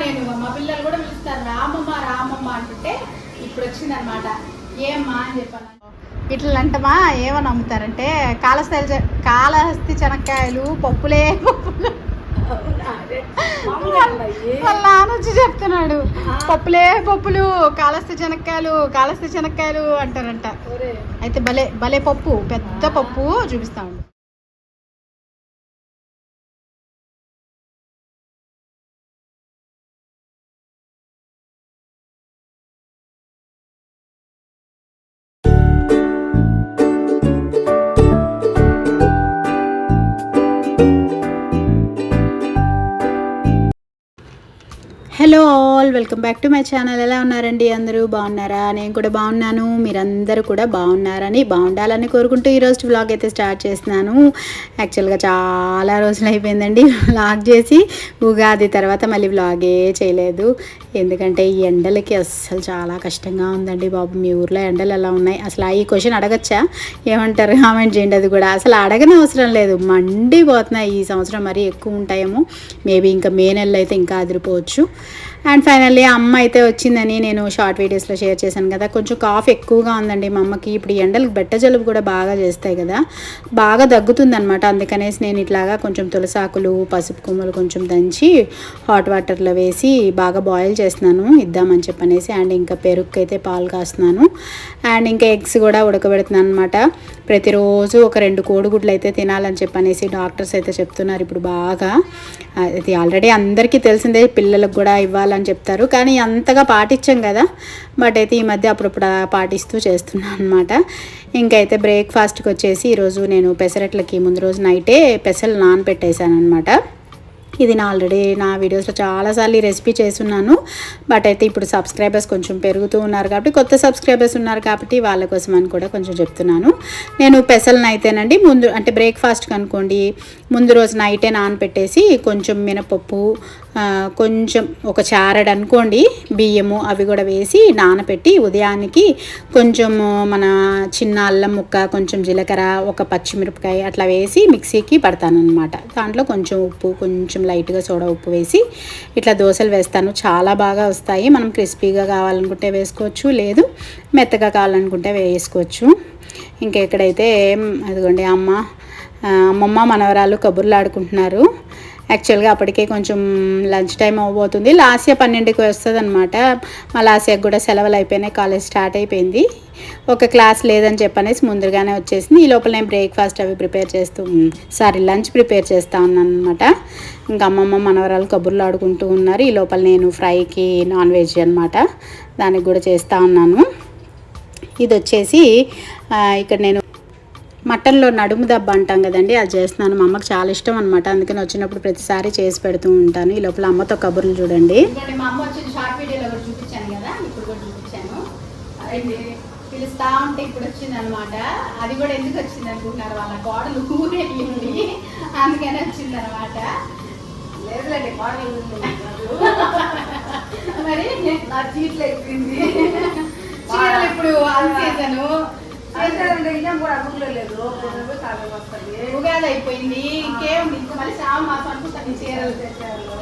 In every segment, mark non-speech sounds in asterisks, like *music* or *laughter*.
నేను మా పిల్లలు కూడా పిలుస్తారు రామమ్మ రామమ్మ అంటుంటే ఇప్పుడు వచ్చిందనమాట ఏమ్మా అని చెప్పాను ఇట్లా అంటమా ఏమని అమ్ముతారంటే కాలస్థాయి కాలహస్తి చెనక్కాయలు పప్పులే పప్పులు. వాళ్ళ నాన్న వచ్చి చెప్తున్నాడు పప్పులే పప్పులు కాలస్థి చెనక్కాయలు కాలస్థి చెనక్కాయలు అంటారంట. అయితే భలే భలే పప్పు పెద్ద పప్పు చూపిస్తా all welcome back to my channel. ఎలా ఉన్నారండి అందరూ? బాగున్నారా? నేను కూడా బాగున్నాను. మీరందరూ కూడా బాగున్నారని బాగుండాలని కోరుకుంటూ ఈరోజు వ్లాగ్ అయితే స్టార్ట్ చేస్తున్నాను. యాక్చువల్గా చాలా రోజులు అయిపోయిందండి. వ్లాగ్ చేసి ఉగాది తర్వాత మళ్ళీ వ్లాగే చేయలేదు. ఎందుకంటే ఈ ఎండలకి అస్సలు చాలా కష్టంగా ఉందండి బాబు. మీ ఊర్లో ఎండలు ఎలా ఉన్నాయి? అసలు ఈ క్వశ్చన్ అడగచ్చా? ఏమంటారు? కామెంట్ చేయండి అది కూడా. అసలు అడగని అవసరం లేదు. మండిపోతున్నాయి ఈ సంవత్సరం మరీ ఎక్కువ ఉంటాయేమో. మేబీ ఇంకా మే నెలలో అయితే ఇంకా అదిరిపోవచ్చు. అండ్ ఫైనల్లీ అమ్మ అయితే వచ్చిందని నేను షార్ట్ వీడియోస్లో షేర్ చేశాను కదా. కొంచెం కాఫ్ ఎక్కువగా ఉందండి మా అమ్మకి. ఇప్పుడు ఎండలు ఎండలకు బెట్ట జలుబు కూడా బాగా చేస్తాయి కదా. బాగా దగ్గుతుందనమాట అందుకనేసి నేను ఇట్లాగా కొంచెం తులసాకులు పసుపు కొమ్మలు కొంచెం దంచి హాట్ వాటర్లో వేసి బాగా బాయిల్ చేస్తున్నాను. ఇద్దామని చెప్పనేసి అండ్ ఇంకా పెరుగుకైతే అయితే పాలు కాస్తున్నాను. అండ్ ఇంకా ఎగ్స్ కూడా ఉడకబెడుతున్నాను అనమాట ప్రతిరోజు ఒక రెండు కోడిగుడ్లు అయితే తినాలని చెప్పనేసి డాక్టర్స్ అయితే చెప్తున్నారు ఇప్పుడు బాగా. అది ఆల్రెడీ అందరికీ తెలిసిందే. పిల్లలకు కూడా ఇవ్వాలి పాటించాలని చెప్తారు. కానీ అంతగా పాటించాం కదా. బట్ అయితే ఈ మధ్య అప్పుడప్పుడు పాటిస్తూ చేస్తున్నాను అనమాట ఇంకైతే బ్రేక్ఫాస్ట్కి వచ్చేసి ఈరోజు నేను పెసరట్లకి ముందు రోజు నైటే పెసలు నానబెట్టేశాను అనమాట ఇది నా ఆల్రెడీ నా వీడియోస్లో చాలాసార్లు ఈ రెసిపీ చేస్తున్నాను. బట్ అయితే ఇప్పుడు సబ్స్క్రైబర్స్ కొంచెం పెరుగుతూ ఉన్నారు కాబట్టి కొత్త సబ్స్క్రైబర్స్ ఉన్నారు కాబట్టి వాళ్ళ కోసం అని కూడా కొంచెం చెప్తున్నాను. నేను పెసలను అయితేనండి ముందు అంటే బ్రేక్ఫాస్ట్కి అనుకోండి ముందు రోజు నైటే నానపెట్టేసి కొంచెం మినపప్పు కొంచెం ఒక చారడ్ అనుకోండి బియ్యము అవి కూడా వేసి నానపెట్టి ఉదయానికి కొంచెం మన చిన్న అల్లం ముక్క కొంచెం జీలకర్ర ఒక పచ్చిమిరపకాయ అట్లా వేసి మిక్సీకి పడతానమాట దాంట్లో కొంచెం ఉప్పు కొంచెం లైట్గా సోడా ఉప్పు వేసి ఇట్లా దోశలు వేస్తాను. చాలా బాగా వస్తాయి. మనం క్రిస్పీగా కావాలనుకుంటే వేసుకోవచ్చు లేదు మెత్తగా కావాలనుకుంటే వేసుకోవచ్చు. ఇంకా ఎక్కడైతే అదిగోండి అమ్మ అమ్మమ్మ మనవరాలు కబుర్లు ఆడుకుంటున్నారు యాక్చువల్గా అప్పటికే కొంచెం లంచ్ టైం అవ్వబోతుంది. లాస్యా పన్నెండుకి వస్తుంది అనమాట మా లాస్యాకి కూడా సెలవులు అయిపోయినాయి. కాలేజ్ స్టార్ట్ అయిపోయింది. ఒక క్లాస్ లేదని చెప్పనేసి ముందుగానే వచ్చేసింది. ఈ లోపల నేను బ్రేక్ఫాస్ట్ అవి ప్రిపేర్ చేస్తూ సారీ లంచ్ ప్రిపేర్ చేస్తూ ఉన్నాను అనమాట ఇంకా అమ్మమ్మ మనవరాలు కబుర్లు ఆడుకుంటూ ఉన్నారు. ఈ లోపల నేను ఫ్రైకి నాన్ వెజ్ అనమాట దానికి కూడా చేస్తూ ఉన్నాను. ఇది వచ్చేసి ఇక్కడ నేను మటన్లో నడుము దెబ్బ అంటాం కదండి అది చేస్తున్నాను. మా అమ్మకి చాలా ఇష్టం అనమాట అందుకని వచ్చినప్పుడు ప్రతిసారి చేసి పెడుతూ ఉంటాను. ఈ లోపల అమ్మతో కబుర్లు చూడండి. మా అమ్మ వచ్చిన షార్ట్ వీడియోలో కూడా చూపించాను కదా ఇప్పుడు కూడా చూపించాను. అది పిలుస్తా ఉంటే ఇప్పుడు వచ్చింది అనమాట అది కూడా ఎందుకు వచ్చింది అనుకుంటున్నారు? వాళ్ళ కోడలు ఊరెళ్ళింది అందుకని వచ్చింది అనమాట లేదులేండి కోడలు మరి నా చీట్లు అయిపోయింది. *laughs* చీరలు ఇప్పుడు సీజను ఉగాది అయిపోయింది. ఇంకేముంది ఇంకా మళ్ళీ శ్రావణ మాసం అనుకుంటాను చీరలు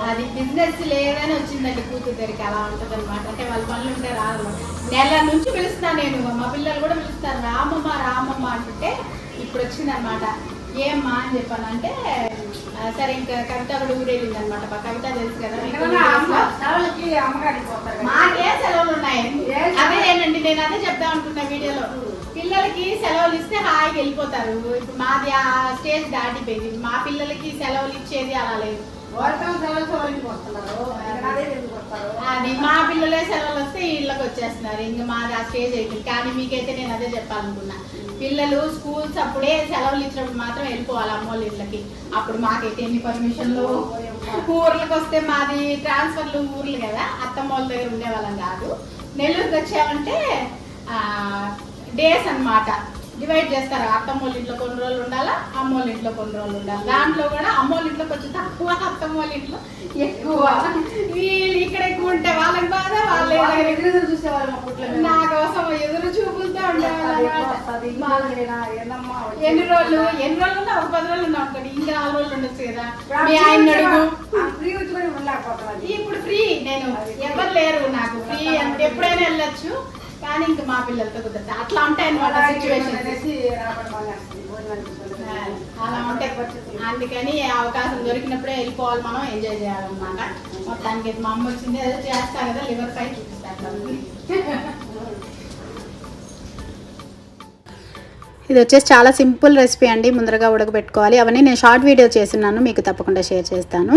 అది బిజినెస్ లేదని వచ్చిందండి కూతురు దగ్గరికి. అలా ఉంటుంది అనమాట అంటే వాళ్ళ పనులు ఉంటే రాదు. నెల నుంచి పిలుస్తాను నేను. మా పిల్లలు కూడా పిలుస్తారు. రామమ్మ రామమ్మ అంటుంటే ఇప్పుడు వచ్చిందనమాట ఏమ్మా అని చెప్పాను. అంటే సరే ఇంకా కవిత కూడా ఊరేళ్ళింది అనమాట కవిత తెలుసు కదా మీకు సెలవులు ఉన్నాయి. ఏ అదేనండి నేను అదే చెప్తా అనుకున్నా వీడియోలో. పిల్లలకి సెలవులు ఇస్తే హాయిగా వెళ్ళిపోతారు. ఇప్పుడు మాది ఆ స్టేజ్ దాటిపోయింది. మా పిల్లలకి సెలవులు ఇచ్చేది అలా లేదు. అది మా పిల్లలే సెలవులు వస్తే ఇళ్ళకి వచ్చేస్తున్నారు. ఇంకా మాది ఆ స్టేజ్ అయిపోయింది. కానీ మీకైతే నేను అదే చెప్పాలనుకున్నా. పిల్లలు స్కూల్స్ అప్పుడే సెలవులు ఇచ్చినప్పుడు మాత్రం వెళ్ళిపోవాలి అమ్మోళ్ళ ఇళ్ళకి. అప్పుడు మాకైతే ఎన్ని పర్మిషన్లు? ఊర్లకు వస్తే మాది ట్రాన్స్ఫర్లు ఊర్లు కదా. అత్తమ్మ వాళ్ళ దగ్గర ఉండేవాళ్ళం కాదు. నెల్లూరుకి వచ్చామంటే డేస్ అన్నమాట. డివైడ్ చేస్తారు? అత్తమ్మ వాళ్ళ ఇంట్లో కొన్ని రోజులు ఉండాలా? అమ్మ వాళ్ళ ఇంట్లో కొన్ని రోజులు ఉండాలి? దాంట్లో కూడా అమ్మ వాళ్ళ ఇంట్లోకి వచ్చి తక్కువ అత్తమ్మ వాళ్ళ ఇంట్లో ఎక్కువ. వీళ్ళు ఇక్కడ ఎక్కువ ఉంటే వాళ్ళకి బాధ వాళ్ళ ఎదురు చూసేవాళ్ళు నా కోసం ఎదురు చూపులతో ఉండేవాళ్ళు ఎన్ని రోజులు ఎన్ని రోజులు ఉన్నా ఒక పది రోజులు ఉన్నా అనుకోండి ఇంకా నాలుగు రోజులు ఉండొచ్చు కదా. మీ ఆయన ఇప్పుడు ఫ్రీ నేను ఎవరు లేరు నాకు. ఫ్రీ అంటే ఎప్పుడైనా వెళ్ళొచ్చు. కానీ ఇంక మా పిల్లలతో కుదరదు. అట్లా ఉంటాయి అనమాట సిచ్యువేషన్. అలా ఉంటాయి. అందుకని అవకాశం దొరికినప్పుడే వెళ్ళిపోవాలి మనం ఎంజాయ్ చేయాలన్నమాట. మొత్తానికి మా అమ్మ వచ్చింది అదే చేస్తా కదా లివర్ ఫ్రై చూపిస్తాను ఇది వచ్చేసి చాలా సింపుల్ రెసిపీ అండి. ముందరగా ఉడకబెట్టుకోవాలి. అవన్నీ నేను షార్ట్ వీడియో చేస్తున్నాను. మీకు తప్పకుండా షేర్ చేస్తాను.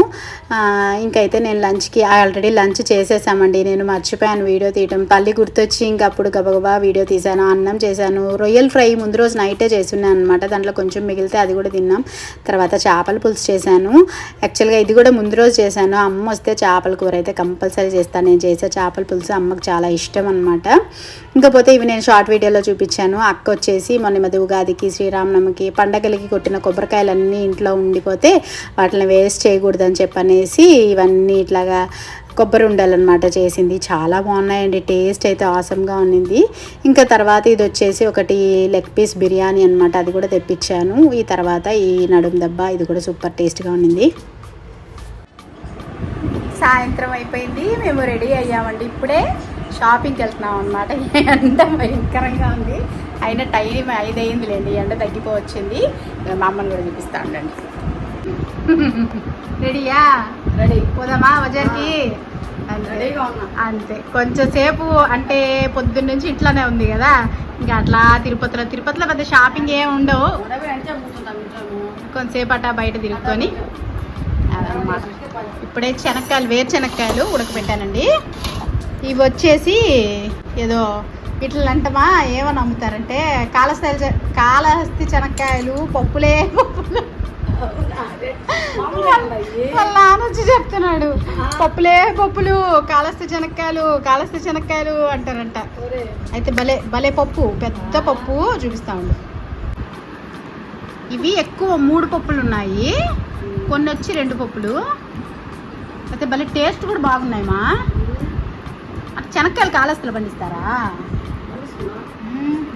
ఇంకైతే నేను లంచ్కి ఆల్రెడీ లంచ్ చేసేసామండి. నేను మర్చిపోయాను వీడియో తీయటం. తల్లి గుర్తొచ్చి ఇంక అప్పుడు గబగబా వీడియో తీశాను. అన్నం చేశాను. రొయ్యల్ ఫ్రై ముందు రోజు నైటే చేస్తున్నాను అనమాట దాంట్లో కొంచెం మిగిలితే అది కూడా తిన్నాం. తర్వాత చేపల పులుసు చేశాను. యాక్చువల్గా ఇది కూడా ముందు రోజు చేశాను. అమ్మ వస్తే చేపల కూర అయితే కంపల్సరీ చేస్తాను. నేను చేసే చేపల పులుసు అమ్మకు చాలా ఇష్టం అనమాట ఇంకపోతే ఇవి నేను షార్ట్ వీడియోలో చూపించాను. అక్క వచ్చేసి మొన్న మధ్య ఉగాదికి శ్రీరామనవమికి పండగలకి కొట్టిన కొబ్బరికాయలన్నీ ఇంట్లో ఉండిపోతే వాటిని వేస్ట్ చేయకూడదని చెప్పనేసి ఇవన్నీ ఇట్లాగా కొబ్బరి ఉండాలన్నమాట చేసింది. చాలా బాగున్నాయండి. టేస్ట్ అయితే ఆసమ్గా ఉన్నింది. ఇంకా తర్వాత ఇది వచ్చేసి ఒకటి లెగ్ పీస్ బిర్యానీ అనమాట అది కూడా తెప్పించాను. ఈ తర్వాత ఈ నడుం దెబ్బ ఇది కూడా సూపర్ టేస్ట్గా ఉన్నింది. సాయంత్రం అయిపోయింది. మేము రెడీ అయ్యామండి. ఇప్పుడే షాపింగ్కి వెళ్తున్నాం అనమాట *laughs* ఎంత భయంకరంగా ఉంది. అయినా టైం ఐదు అయిందిలేండి ఎండ తగ్గిపోవచ్చింది. మా అమ్మని కూడా చూపిస్తా ఉండండి రెడీయా? రెడీ. పోదామా బజార్కి. అంతే. కొంచెం సేపు అంటే పొద్దున్న నుంచి ఇట్లానే ఉంది కదా. ఇంకా అట్లా తిరుపతిలో తిరుపతిలో పెద్ద షాపింగ్ ఏం ఉండవు. ఉడవి అంటే కూర్చుంటాం ఇంట్లోను. కొంతసేపు అట్టా బయట అదనమాట ఇప్పుడే శనక్కాయలు వేరు శనక్కాయలు ఉడకబెట్టానండి. ఇవి వచ్చేసి ఏదో ఇట్లా అంటమా ఏమని అమ్ముతారంటే కాలస్థాయి చె- కాలహస్తి శనక్కాయలు పప్పులే పప్పులు. వాళ్ళ నాన్న వచ్చి చెప్తున్నాడు పప్పులే పప్పులు కాలస్థి శనక్కాయలు కాలస్థి శనక్కాయలు అంటారంట. అయితే భలే భలే పప్పు పెద్ద పప్పు చూపిస్తా ఉండు. ఇవి ఎక్కువ మూడు పప్పులు ఉన్నాయి కొన్ని వచ్చి రెండు పప్పులు. అయితే భలే టేస్ట్ కూడా బాగున్నాయి మా. శనక్కాయలు కాలస్తులు పండిస్తారా?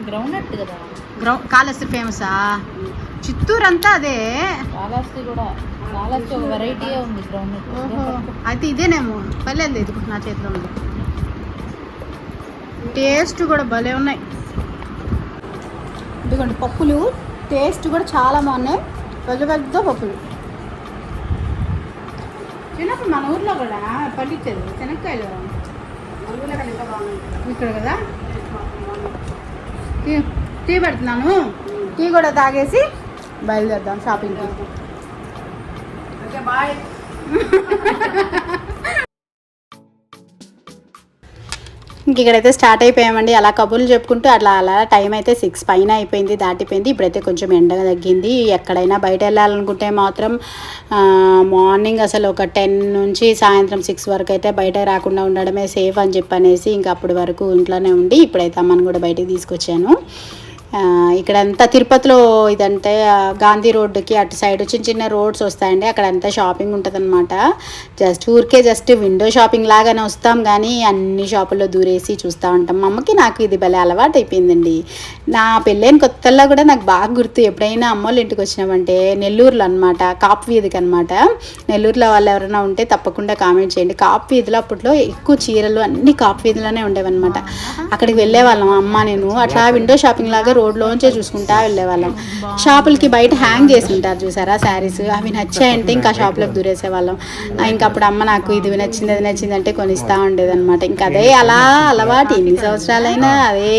గ్రౌండ్ కదా. గ్రౌ కాలస్తి ఫేమసా? చిత్తూరు అంతా అదే? కాలాస్తి కూడా కాలాస్తి ఒక వెరైటీయే ఉంది గ్రౌండ్. అయితే ఇదేనేమో? పర్లేదు ఇది నా చేతిలో ఉంది. టేస్ట్ కూడా భలే ఉన్నాయి. ఇదిగోండి పప్పులు. టేస్ట్ కూడా చాలా బాగున్నాయి. పెద్ద పెద్ద పప్పులు. చిన్నప్పుడు మన ఊర్లో కూడా పండించేది శనక్కాయలు. ఇక్కడ కదా? టీ టీ పెడుతున్నాను. టీ కూడా తాగేసి బయలుదేరుదాం షాపింగ్కి. బాయ్. *laughs* ఇంక ఇక్కడైతే స్టార్ట్ అయిపోయామండి. అలా కబుర్లు చెప్పుకుంటూ అట్లా అలా టైం అయితే సిక్స్ పైన అయిపోయింది దాటిపోయింది. ఇప్పుడైతే కొంచెం ఎండ తగ్గింది. ఎక్కడైనా బయట వెళ్ళాలనుకుంటే మాత్రం మార్నింగ్ అసలు ఒక టెన్ నుంచి సాయంత్రం సిక్స్ వరకు అయితే బయట రాకుండా ఉండడమే సేఫ్ అని చెప్పనేసి ఇంకా అప్పటి వరకు ఇంట్లోనే ఉండి ఇప్పుడైతే అమ్మని కూడా బయటికి తీసుకొచ్చాను. ఇక్కడంతా తిరుపతిలో ఇదంటే గాంధీ రోడ్డుకి అటు సైడ్ చిన్న చిన్న రోడ్స్ వస్తాయండి. అక్కడ అంతా షాపింగ్ ఉంటుందన్నమాట. జస్ట్ ఊరికే జస్ట్ విండో షాపింగ్ లాగానే వస్తాం. కానీ అన్ని షాపుల్లో దూరేసి చూస్తూ ఉంటాం. మా అమ్మకి నాకు ఇది భలే అలవాటు అయిపోయిందండి నా పెళ్ళైన కొత్తల్లో కూడా నాకు బాగా గుర్తు. ఎప్పుడైనా అమ్మోళ్ళ ఇంటికి వచ్చినామంటే నెల్లూరులో అనమాట కాపు వీధికి అనమాట నెల్లూరులో వాళ్ళు ఎవరైనా ఉంటే తప్పకుండా కామెంట్ చేయండి. కాపు వీధిలో అప్పట్లో ఎక్కువ చీరలు అన్ని కాపు వీధిలోనే ఉండేవన్నమాట. అక్కడికి వెళ్ళేవాళ్ళం. అమ్మ నేను అట్లా విండో షాపింగ్ లాగా రోడ్లోంచే చూసుకుంటా వెళ్ళేవాళ్ళం. షాపులకి బయట హ్యాంగ్ చేసి ఉంటారు చూసారా శారీస్? అవి నచ్చాయంటే ఇంకా షాప్లోకి దూరేసేవాళ్ళం. ఇంకా అప్పుడు అమ్మ నాకు ఇది నచ్చింది అది నచ్చింది అంటే కొనిస్తా ఉండేది అనమాట ఇంకా అదే అలా అలవాటు ఎన్ని సంవత్సరాలైనా అదే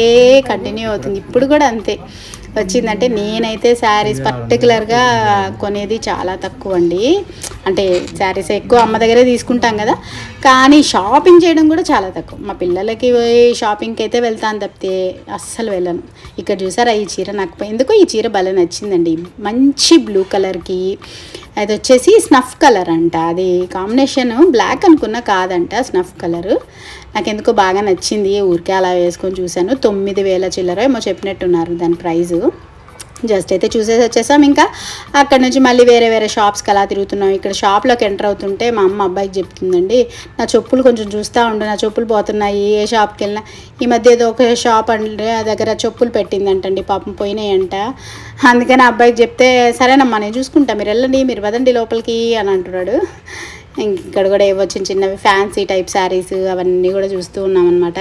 కంటిన్యూ అవుతుంది. ఇప్పుడు కూడా అంతే. వచ్చిందంటే నేనైతే శారీస్ పర్టికులర్గా కొనేది చాలా తక్కువ అండి అంటే శారీస్ ఎక్కువ అమ్మ దగ్గరే తీసుకుంటాం కదా. కానీ షాపింగ్ చేయడం కూడా చాలా తక్కువ. మా పిల్లలకి షాపింగ్కి అయితే వెళ్తాను తప్పితే అస్సలు వెళ్ళను. ఇక్కడ చూసారా ఈ చీర నాకు ఎందుకో ఈ చీర భలే నచ్చిందండి. మంచి బ్లూ కలర్కి అది వచ్చేసి స్నఫ్ కలర్ అంట. అది కాంబినేషన్ బ్లాక్ అనుకున్న కాదంట స్నఫ్ కలర్. నాకు ఎందుకో బాగా నచ్చింది. ఊరికే అలా వేసుకొని చూశాను. తొమ్మిది వేల చిల్లర ఏమో చెప్పినట్టున్నారు దాని ప్రైజు. జస్ట్ అయితే చూసేసి వచ్చేసాం. ఇంకా అక్కడ నుంచి మళ్ళీ వేరే వేరే షాప్స్కి అలా తిరుగుతున్నాం. ఇక్కడ షాప్లోకి ఎంటర్ అవుతుంటే మా అమ్మ అబ్బాయికి చెప్తుందండి నా చెప్పులు కొంచెం చూస్తూ ఉండు నా చెప్పులు పోతున్నాయి ఏ షాప్కి వెళ్ళినా ఈ మధ్య ఏదో ఒక షాప్ అంటే ఆ దగ్గర చెప్పులు పెట్టిందంటండి పాపం పోయినాయంట. అందుకని అబ్బాయికి చెప్తే సరేనమ్మా నేను చూసుకుంటా మీరు వెళ్ళండి మీరు వదండి లోపలికి అని అంటున్నాడు. ఇంక ఇక్కడ కూడా ఏవో చిన్న చిన్నవి ఫ్యాన్సీ టైప్ శారీస్ అవన్నీ కూడా చూస్తూ ఉన్నాం అనమాట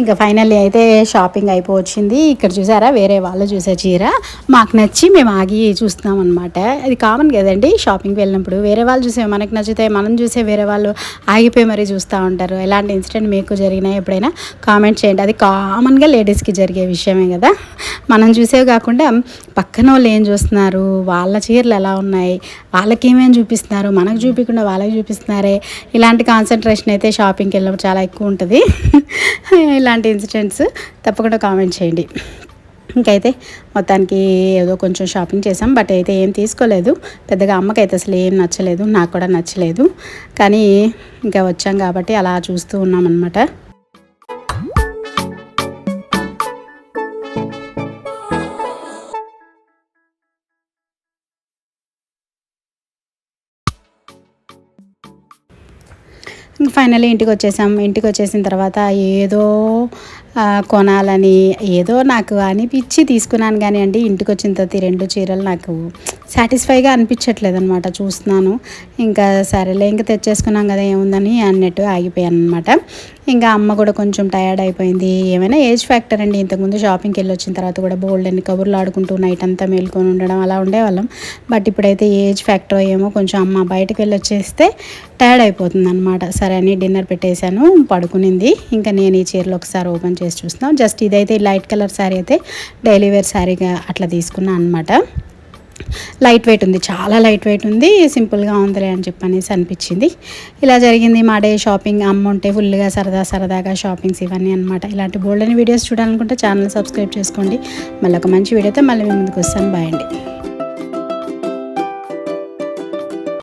ఇంకా ఫైనల్లీ అయితే షాపింగ్ అయిపోవచ్చింది. ఇక్కడ చూసారా వేరే వాళ్ళు చూసే చీర. మాకు నచ్చి మేము ఆగి చూస్తున్నాం అనమాట అది కామన్ కదండి షాపింగ్కి వెళ్ళినప్పుడు. వేరే వాళ్ళు చూసే మనకు నచ్చితే మనం చూసే వేరే వాళ్ళు ఆగిపోయి మరీ చూస్తూ ఉంటారు. ఎలాంటి ఇన్సిడెంట్ మీకు జరిగినా ఎప్పుడైనా కామెంట్ చేయండి. అది కామన్గా లేడీస్కి జరిగే విషయమే కదా. మనం చూసేవి కాకుండా పక్కన వాళ్ళు ఏం చూస్తున్నారు? వాళ్ళ చీరలు ఎలా ఉన్నాయి? వాళ్ళకి ఏమేమి చూపిస్తున్నారు? మనకు చూపించకుండా వాళ్ళకి చూపిస్తున్నారే? ఇలాంటి కాన్సన్ట్రేషన్ అయితే షాపింగ్కి వెళ్ళినప్పుడు చాలా ఎక్కువ ఉంటుంది. ఇలాంటి ఇన్సిడెంట్స్ తప్పకుండా కామెంట్ చేయండి. ఇంకైతే మొత్తానికి ఏదో కొంచెం షాపింగ్ చేసాం బట్ అయితే ఏం తీసుకోలేదు. పెద్దగా అమ్మకైతే అసలు ఏం నచ్చలేదు నాకు కూడా నచ్చలేదు. కానీ ఇంకా వచ్చాం కాబట్టి అలా చూస్తూ ఉన్నాం అనమాట ఫైనల్లీ ఇంటికి వచ్చేసాం. ఇంటికి వచ్చేసిన తర్వాత ఏదో కొనాలని ఏదో నాకు అనిపించి తీసుకున్నాను కానీ అండి ఇంటికి వచ్చిన తర్వాత ఈ రెండు చీరలు నాకు సాటిస్ఫైగా అనిపించట్లేదు అనమాట చూస్తున్నాను. ఇంకా సరేలే ఇంకా తెచ్చేసుకున్నాం కదా ఏముందని అన్నట్టు ఆగిపోయాను అనమాట ఇంకా అమ్మ కూడా కొంచెం టయర్డ్ అయిపోయింది. ఏమైనా ఏజ్ ఫ్యాక్టర్ అండి ఇంతకుముందు షాపింగ్కి వెళ్ళి వచ్చిన తర్వాత కూడా బోల్డ్ అన్ని కబుర్లు ఆడుకుంటూ నైట్ అంతా మేల్కొని ఉండడం అలా ఉండేవాళ్ళం. బట్ ఇప్పుడైతే ఏజ్ ఫ్యాక్టర్ ఏమో కొంచెం అమ్మ బయటకు వెళ్ళి వచ్చేస్తే టైర్డ్ అయిపోతుంది అనమాట సరే అని డిన్నర్ పెట్టేశాను పడుకునింది. ఇంకా నేను ఈ చీరలు ఒకసారి ఓపెన్ చేసి చూస్తున్నాను జస్ట్ ఇదైతే లైట్ కలర్ శారీ అయితే డైలీ వేర్ శారీగా అట్లా తీసుకున్నాను అనమాట లైట్ వెయిట్ ఉంది చాలా లైట్ వెయిట్ ఉంది. సింపుల్గా ఉందిలే అని చెప్పనేసి అనిపించింది. ఇలా జరిగింది మా డే షాపింగ్. అమ్మ ఉంటే ఫుల్గా సరదా సరదాగా షాపింగ్స్ ఇవన్నీ అనమాట ఇలాంటి బోల్డ్ అని వీడియోస్ చూడాలనుకుంటే ఛానల్ సబ్స్క్రైబ్ చేసుకోండి. మళ్ళీ ఒక మంచి వీడియోతో మళ్ళీ మీ ముందుకు వస్తాను. బాయ్ అండి.